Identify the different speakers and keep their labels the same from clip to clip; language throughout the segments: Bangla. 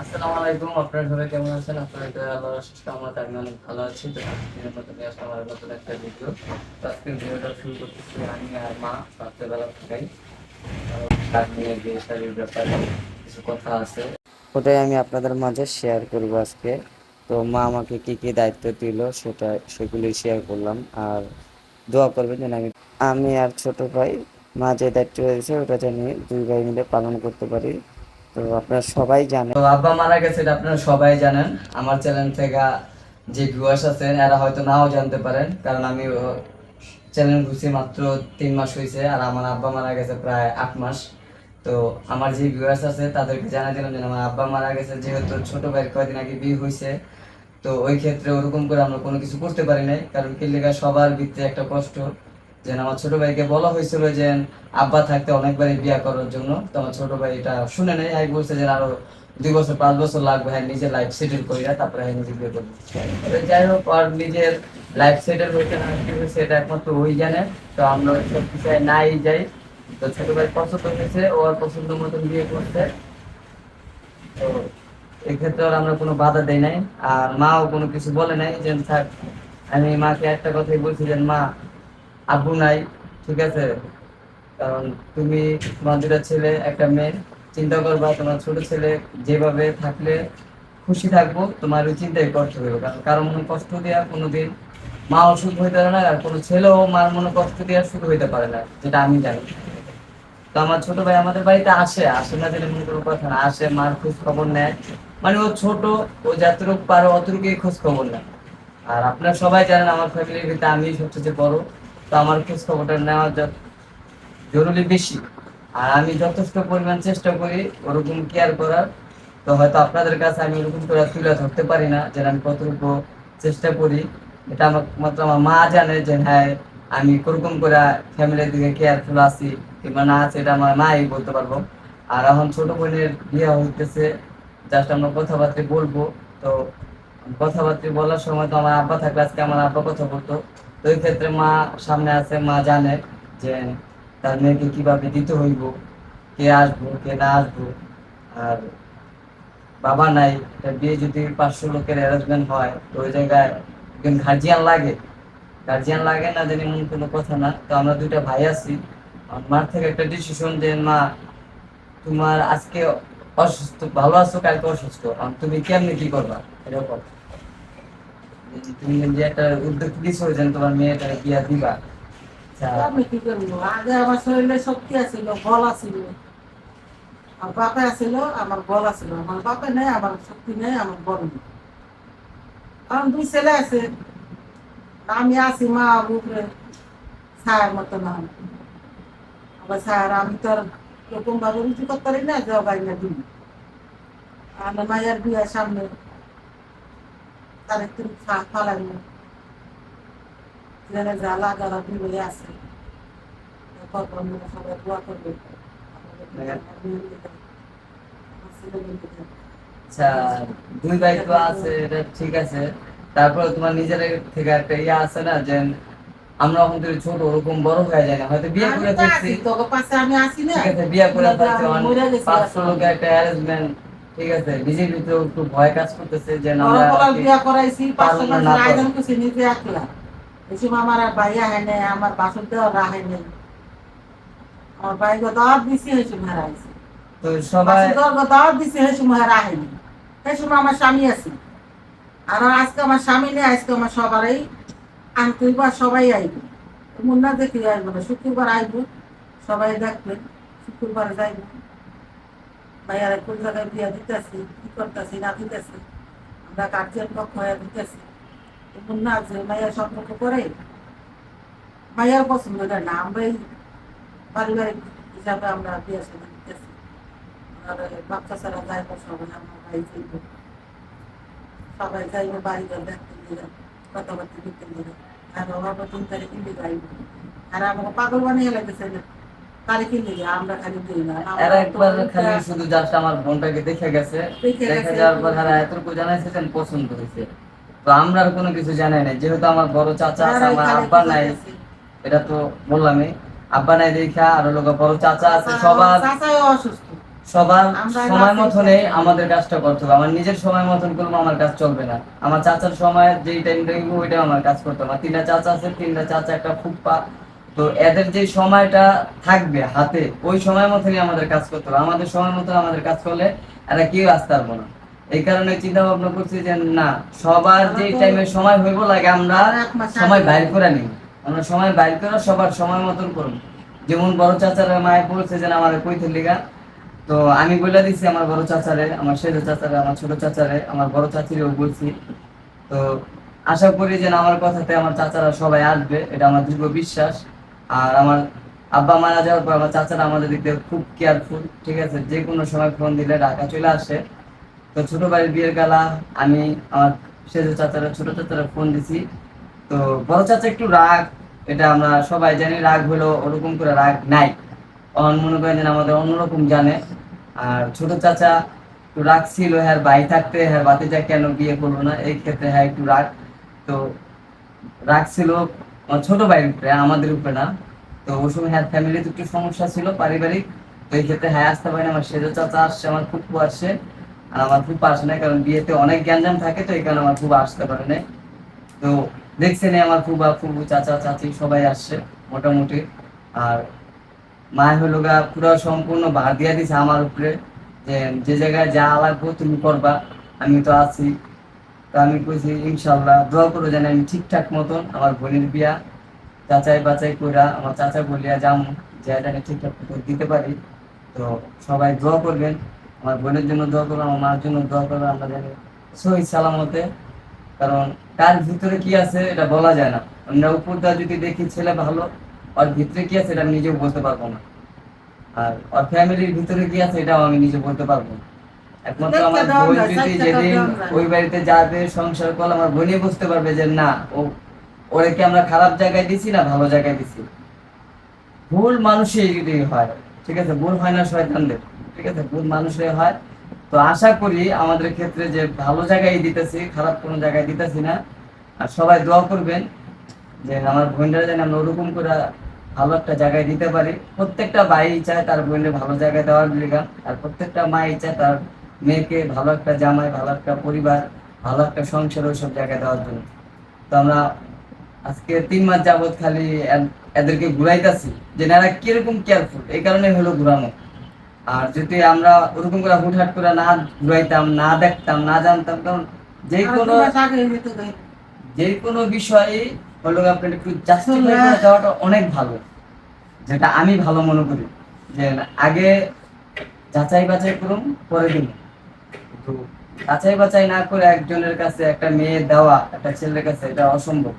Speaker 1: আসসালামু আলাইকুম, আপনারা সবাই কেমন আছেন? আপনারা তো আল্লাহর আশিস কামনাতে আমি অনেক ভালো আছি। তো আজকের মতো নিয়ে আসলাম আমার নতুন একটা ভিডিও তো আজকের ভিডিওটা শুরু করতেছি আমি আর মা রাত্রেবেলা থাকাই। তার নিয়ে বিয়ে শাড়ির ব্যাপারে কিছু কথা আছে। ওটাই আমি আপনাদের মাঝে শেয়ার করব আজকে। তো মা আমাকে কি কি দায়িত্ব দিল সেটা সেগুলি শেয়ার করলাম। আর দোয়া করবেন যেন আমি আমি আর ছোট ভাই মা যে দায়িত্ব রয়েছে, ওটা যেন দুই ভাই মিলে পালন করতে পারি। তো আপনারা সবাই জানেন। তো আব্বা মারা গেছে এটা আপনারা সবাই জানেন। আমার চ্যানেল থেকে যে ভিউয়ার্স আছেন, এরা হয়তো নাও জানতে পারেন, কারণ আমি চ্যানেল ঘুষি মাত্র তিন মাস হয়েছে আর আমার আব্বা মারা গেছে প্রায় আট মাস। তো আমার যে ভিউয়ার্স আছে, তাদেরকে জানাই দিলাম যে আমার আব্বা মারা গেছে, যেহেতু ছোট ভাইয়ের কয়দিন আগে বিয়ে হয়েছে তো ওই ক্ষেত্রে ওরকম করে আমরা কোনো কিছু করতে পারি নাই, কারণ কিল্লিগা সবার ভিত্তি একটা কষ্ট। যে আমার ছোট ভাইকে বলা হয়েছিল যে, আব্বা, থাকতে অনেকবারই বিয়া করার জন্য। তো আমার ছোট ভাই এটা শুনে নেই আমি বলছে যে, আরও দুই বছর, পাঁচ বছর লাগবে হ্যাঁ নিজের লাইফ সেটেল করি তারপরে হ্যাঁ নিজে বিয়ে করব। যাই হোক, আর নিজের লাইফ সেটেল হয়েছে না এটা একমাত্র ওই জানে। তো আমরা সব বিষয়ে নাই যাই। তো ছোট ভাই পছন্দ হয়েছে ওর পছন্দ মতন বিয়ে করছে। তো এক্ষেত্রে আর আমরা কোনো বাধা দেই নাই। আর মাও কোনো কিছু বলে নাই যে, থাক, আমি মাকে একটা কথাই বলছি যে, মা আব্বু নাই, ঠিক আছে? কারণ তুমি তোমার দুটা ছেলে, একটা মেয়ে। চিন্তা করবা, তোমার ছোট ছেলে যেভাবে থাকলে খুশি থাকব, তোমার ওই চিন্তায় কষ্ট হবে কারণ কারও মনে কষ্ট দেওয়া কোনোদিন মা অসুখ হইতে পারে না, আর কোনো ছেলেও মার মনে কষ্ট দেওয়া শুরু হইতে পারে না, যেটা আমি জানি। তো আমার ছোট ভাই আমাদের বাড়িতে আসে আসে না দিলে মনে কোনো কথা না, আসে, মার খোঁজ খবর নেয়। মানে ও ছোট, ও যতটুকু পারে অতটুকুই খোঁজ খবর নেয়। আর আপনারা সবাই জানেন, আমার ফ্যামিলির ভিতরে আমি সবচেয়ে বড়। তো আমার খোঁজ খবরটা নেওয়া জরুরি বেশি। আর আমি যথেষ্ট পরিমাণ চেষ্টা করি ওরকম কেয়ার করার। তো হয়তো আপনাদের কাছে আমি ওরকম করে তুলে ধরতে পারি না যে আমি কতটুকু চেষ্টা করি। এটা আমার মাত্র আমার মা জানে যে হ্যাঁ আমি কোরকম করে ফ্যামিলির দিকে কেয়ারফুল আছি কিংবা না আছে এটা আমার মাই বলতে পারব। আর এখন ছোট বোনের বিয়ে হইতেছে জাস্ট আমরা কথাবার্তা বলব। তো কথাবার্তা বলার সময় তো আমার আব্বা থাকলে আজকে আমার আব্বা কথা বলতো। ওই ক্ষেত্রে মা সামনে আছে, মা জানে যে তার মেয়েকে কীভাবে দিতে হইব, কে আসব, কে না আসব। আর বাবা নাই বিয়ে যদি পাঁচশো লোকের অ্যারেঞ্জমেন্ট হয়, তো ওই জায়গায় গার্জিয়ান লাগে। গার্জিয়ান লাগে না জানি এমন কোনো কথা না। তো আমরা দুইটা ভাই আছি। মার থেকে একটা ডিসিশন যে, মা, তোমার আজকে অসুস্থ, ভালো আছো, কালকে অসুস্থ। তুমি কেমনি কি করবা? এরকম। তুমি যে একটা উদ্যোগ তোমার মেয়েটার বিয়া দিবা? আচ্ছা,
Speaker 2: আমি কি করব? আগে আমার শরীরে শক্তি আছিল বল আছিল। বাপে আছিল আমার বল আছিল। আমার বাপে নেই আমার শক্তি নেই আমার বল নেই। কারণ দুই ছেলে আছে। আমি আছি মা উপরে ছায়ার মতো না। আবার ছায়ার আমি তো এরকম ভাবে রুচি করতে পারি না জবাই না দিই আর মায়ের বিয়ের সামনে। তার একটু ফালাইনি যারা জ্বালা জ্বালা বিয়ে আছে সবাই দোয়া করবে।
Speaker 1: আচ্ছা দুই ভাই তো আছে এটা ঠিক আছে। তারপরে তোমার নিজের থেকে একটা ইয়ে আছে না যে আমরা এখন থেকে ছোট ওরকম বড় হয়ে যায় না। হয়তো বিয়ে করে ফেলছি। ঠিক আছে বিয়ে করে ফেলছি পাঁচশো লোকের একটা অ্যারেঞ্জমেন্ট ঠিক আছে নিজের ভিতরে একটু ভয় কাজ করতেছে যে আমরা
Speaker 2: বড়
Speaker 1: আর কি-
Speaker 2: বিয়া করাইছি পাঁচশো
Speaker 1: পারব না, না
Speaker 2: মানুষের
Speaker 1: পারব।
Speaker 2: আয়োজন করছি নিজে একলা। এসে আমার আর ভাইয়া নাই আমার বাসন দেওয়া রাহে নেই। আমার ভাই গো দাওয়াত দিছি এই সময়
Speaker 1: তো সবাই
Speaker 2: বাসন দেওয়ার গো দাওয়াত দিছি এই সময় রাহে নেই। এই সময় আমার স্বামী আছে। আর আজকে আমার স্বামী নেই আজকে আমার সবারই আনতে সবাই আইবে। মুন্না দেখে আসব না শুক্রবার আইবো। সবাই দেখবে শুক্রবার যাইব। ভাইয়ারা কোন জায়গায় বিয়া দিতেছি? কি করতেছি? না দিতেছি? আমরা গার্জিয়ান পক্ষ হয়ে দিতেছি। মুন্না আছে মাইয়ার সম্পর্ক করে, মাইয়ার পছন্দ করে না। আমরা এই পারিবারিক হিসাবে আমরা বিয়ে সাথে দিতেছি আর বাচ্চা ছাড়া যাইব সবাই আমার ভাই যাইব। সবাই যাইব, বাড়ি ঘর দেখতে গিয়ে কথাবার্তা দিতে আর বাবা তিন তারিখে দিকে আইব আর আমাকে পাগল বানিয়ে লাগতেছে না আমরা
Speaker 1: শুধু জাস্ট আমার বোনটাকে দেখে গেছে।
Speaker 2: দেখে
Speaker 1: দেখে যাওয়ার পর এরা এতটুকু জানাইছে পছন্দ হয়েছে। তো আমরা কোনো কিছু জানাই নাই। যেহেতু আমার বড় চাচা আছে আমার আব্বা নাই এটা তো বললামই। আব্বা নাই দেখা আর লোক বড় চাচা আছে সবার সবার সময় মতনে আমাদের কাজটা করতে হবে। আমার নিজের সময় মতন করব আমার কাজ চলবে না। আমার চাচার সময় যেই টাইম ওইটা আমার কাজ করতে হবে। তিনটা চাচা আছে তিনটা চাচা একটা ফুপ্পা তো এদের যে সময়টা থাকবে হাতে ওই সময় মতনই আমাদের কাজ করতে হবে। আমাদের সময় মতন আমাদের কাজ করলে এরা কেউ আসতে পারব না। এই কারণে চিন্তা ভাবনা করছি যে না সবার যে টাইমে সময় হইব লাগে আমরা সময় বাইর করে নিই। আমরা সময় বাইর করে সবার সময় মতন করব যেমন বড় চাচারা মায়ের বলছে যে আমার কইতে লিগা। তো আমি বলে দিচ্ছি আমার বড় চাচারে আমার সেজ চাচারে আমার ছোট চাচারে আমার বড় চাচিরেও বলছি। তো আশা করি যে আমার কথাতে আমার চাচারা সবাই আসবে এটা আমার দীর্ঘ বিশ্বাস। আর আমার আব্বা মারা যাওয়ার পর আমার চাচারা আমাদের দিক দিয়ে খুব কেয়ারফুল ঠিক আছে? যে কোনো সময় ফোন দিলে ঢাকা চলে আসে। তো ছোট ভাইয়ের বিয়ের গালা, আমি আমার সেজ চাচারা, ছোট চাচারা ফোন দিছি। তো বড় চাচা একটু রাগ, এটা আমরা সবাই জানি, রাগ হলো ওরকম করে রাগ নাই। অন মনে করেন যেন আমাদের অন্যরকম জানে। আর ছোট চাচা একটু রাগ ছিল হ্যাঁ ভাই থাকতে হ্যাঁ বাতিজা কেন বিয়ে করল না? এই ক্ষেত্রে হ্যাঁ একটু রাগ। তো রাগ ছিল আমার ছোট ভাইয়ের উপরে আমাদের উপরে না, তো ওই সময় হ্যাঁ ফ্যামিলিতে একটু সমস্যা ছিল পারিবারিক, তো এই ক্ষেত্রে হ্যাঁ আসতে পারে না। আমার সেজো চাচা আসছে, আমার ফুপু আসছে। আর আমার ফুপা আসে না, কারণ বিয়েতে অনেক গ্যাঞ্জাম থাকে, তো এই কারণে আমার ফুপা আসতে পারে না তো দেখছেন আমার ফুবা, ফুবু, চাচা, চাচি সবাই আসছে, মোটামুটি। আর মা হলো গা পুরো সম্পূর্ণ ভার দিয়া দিছে আমার উপরে, যে যে জায়গায় যা লাগবো তুমি করবা, আমি তো আছি। তো আমি কইছি ইনশাল্লাহ দোয়া করো যেন আমি ঠিকঠাক মতন আমার বোনের বিয়া চাচাই বাচাই কইরা আমার চাচা বলিয়া যাম, যে জানি ঠিকঠাক মতন দিতে পারি। তো সবাই দোয়া করবেন, আমার বোনের জন্য দোয়া করবেন, আমার মার জন্য দোয়া করবেন আমরা জানি সহি সালামতে। কারণ কার ভিতরে কি আছে এটা বলা যায় না। আমরা উপর দা যদি দেখি ছেলে ভালো, ওর ভিতরে কি আছে এটা আমি নিজেও বলতে পারব না। আর ওর ফ্যামিলির ভিতরে কি আছে এটাও আমি নিজে বলতে পারব না। একমাত্র আমার যদি যেদিন ওই বাড়িতে যাবে সংসার করলে আমার বোনই বুঝতে পারবে যে না ও ওরে কি আমরা খারাপ জায়গায় দিছি না ভালো জায়গায় দিছি? ভুল মানুষই যদি হয় ঠিক আছে ভুল হয় না শয়তানদের ঠিক আছে ভুল মানুষের হয়। তো আশা করি আমাদের ক্ষেত্রে যে ভালো জায়গায় দিতেছি খারাপ কোনো জায়গায় দিতেছি না আর সবাই দোয়া করবেন যে আমার বোনরা যেন আমরা ওরকম করে ভালো একটা জায়গায় দিতে পারি। প্রত্যেকটা ভাই চায় তার বোনের ভালো জায়গায় দেওয়ার লিগা আর প্রত্যেকটা মাই চায় তার মেয়েকে ভালো একটা জামাই ভালো একটা পরিবার ভালো একটা সংসার ওইসব জায়গায় দেওয়ার জন্য। তো আমরা আজকে তিন মাস যাবৎ খালি এদেরকে ঘুরাইতেছি যে এরা কীরকম কেয়ারফুল এই কারণে হলো ঘুরানো। আর যদি আমরা ওরকম করে হুটহাট করে না ঘুরাইতাম না দেখতাম না জানতাম কারণ যে কোনো। যে কোনো বিষয়ে হলো আপনার একটু জাস্টিফাই করে দেওয়াটা অনেক ভালো। যেটা আমি ভালো মনে করি। যে আগে যাচাই বাছাই করুন পরে দিন কিন্তু যাচাই বাছাই না করে একজনের কাছে একটা মেয়ে দেওয়া, একটা ছেলের কাছে, এটা অসম্ভব।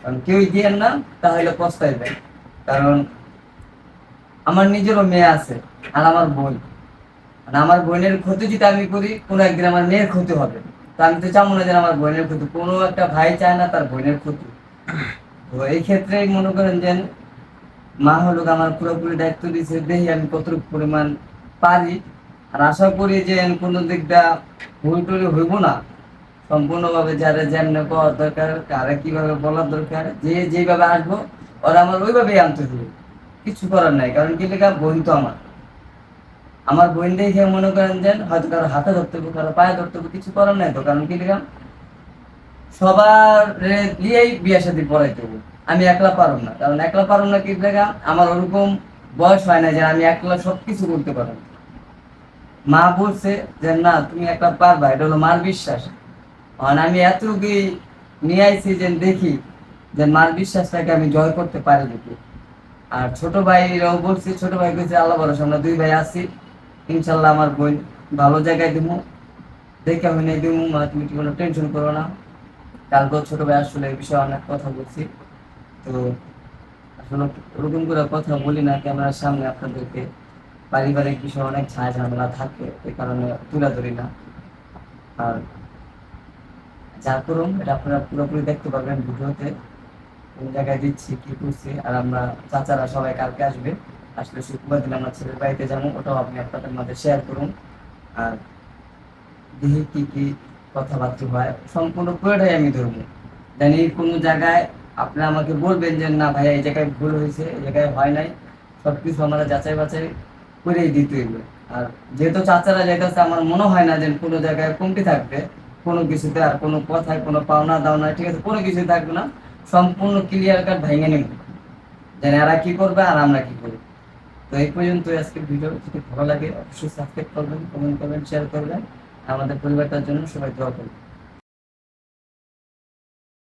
Speaker 1: কারণ কেউই দিয়েন না, তাহলে পস্তাইবেন কারণ আমার নিজেরও মেয়ে আছে আর আমার বোন। আর আমার বোনের ক্ষতি যদি আমি করি, কোনো একদিন আমার মেয়ের ক্ষতি হবে। তো আমি তো চাবো না যে আমার বোনের ক্ষতি। কোনো একটা ভাই চায় না তার বোনের ক্ষতি। তো এই ক্ষেত্রে মনে করেন যে মা হলো আমার পুরোপুরি দায়িত্ব দিয়েছে দেখি আমি কতটুকু পরিমাণ পারি। আর আশা করি যে কোনো দিকটা ভুল টুল হইব না। সম্পূর্ণভাবে যারা যেমন করার দরকার, কারে কীভাবে বলার দরকার, যে যেভাবে আসব, ওরা আমার ওইভাবেই আনতে হবে। কিছু করার নাই, কারণ কি লেখা বোন তো আমার। আমার বোন দেখে মনে করেন যে হয়তো কারও হাতে ধরতে হবে, কারও পায়ে ধরতে হবে, কিছু করার নাই তো, কারণ কি লেখা, সবার দিয়েই বিয়ে সাথে পড়াইতে হবে। আমি একলা পারব না, কারণ একলা পারব না কি লেখা, আমার ওরকম বয়স হয় না যে আমি একলা সবকিছু করতে পারব মা বলছে যে, না, তুমি একটা পারবা, এটা হলো মার বিশ্বাস। আর আমি এতটুকুই নিয়ে আইছি যে, দেখি যে, মার বিশ্বাসটাকে আমি জয় করতে পারি নাকি? আর ছোট ভাইরাও বলছি, ছোট ভাই কইছে, আল্লাহ ভরসা, আমরা দুই ভাই আছি। ইনশাল্লাহ আমার বোন ভালো জায়গায় দিব দেখে আমি নেই দিব মা তুমি কোনো টেনশন করো না। কালকেও ছোট ভাই আসলে এই বিষয়ে অনেক কথা বলছি। তো আসলে ওরকম করে কথা বলি না, ক্যামেরার সামনে আপনাদেরকে পারিবারিক বিষয়ে অনেক ছায়া ঝামেলা থাকে এই কারণে তুলে ধরি না। আর যা করুন, এটা আপনারা পুরোপুরি দেখতে পারবেন ভিডিওতে। কোন জায়গায় দিচ্ছি, কি করছি, আর আমরা চাচারা সবাই কালকে আসবে। আসলে শুক্রবার দিন আমরা ছেলের বাড়িতে যাব, ওটাও আপনি আপনাদের মধ্যে শেয়ার করুন। আর দেখি কি কি কথাবার্তা হয়, সম্পূর্ণ পুরোটাই আমি ধরবো। জানি কোনো জায়গায় আপনি আমাকে বলবেন যে, না ভাই এই জায়গায় ভুল হয়েছে, এই জায়গায় হয় নাই। সব কিছু আমরা যাচাই বাছাই করেই দিতে হইবে। আর যেহেতু চাচারা যাইতেছে, আমার মনে হয় না যে কোনো জায়গায় কমতি থাকবে। কোনো কিছুতে আর কোনো কথায়, কোনো পাওনা দাওনা, ঠিক আছে, কোনো কিছুই থাকবে না। সম্পূর্ণ ক্লিয়ার কাট ভেঙে নিব। যেন এরা কি করবে আর আমরা কি করব তো এই পর্যন্ত আজকের ভিডিও যদি ভালো লাগে, অবশ্যই সাবস্ক্রাইব করবেন কমেন্ট করবেন শেয়ার করবেন। আমাদের পরিবারটার জন্য সবাই দোয়া করবেন।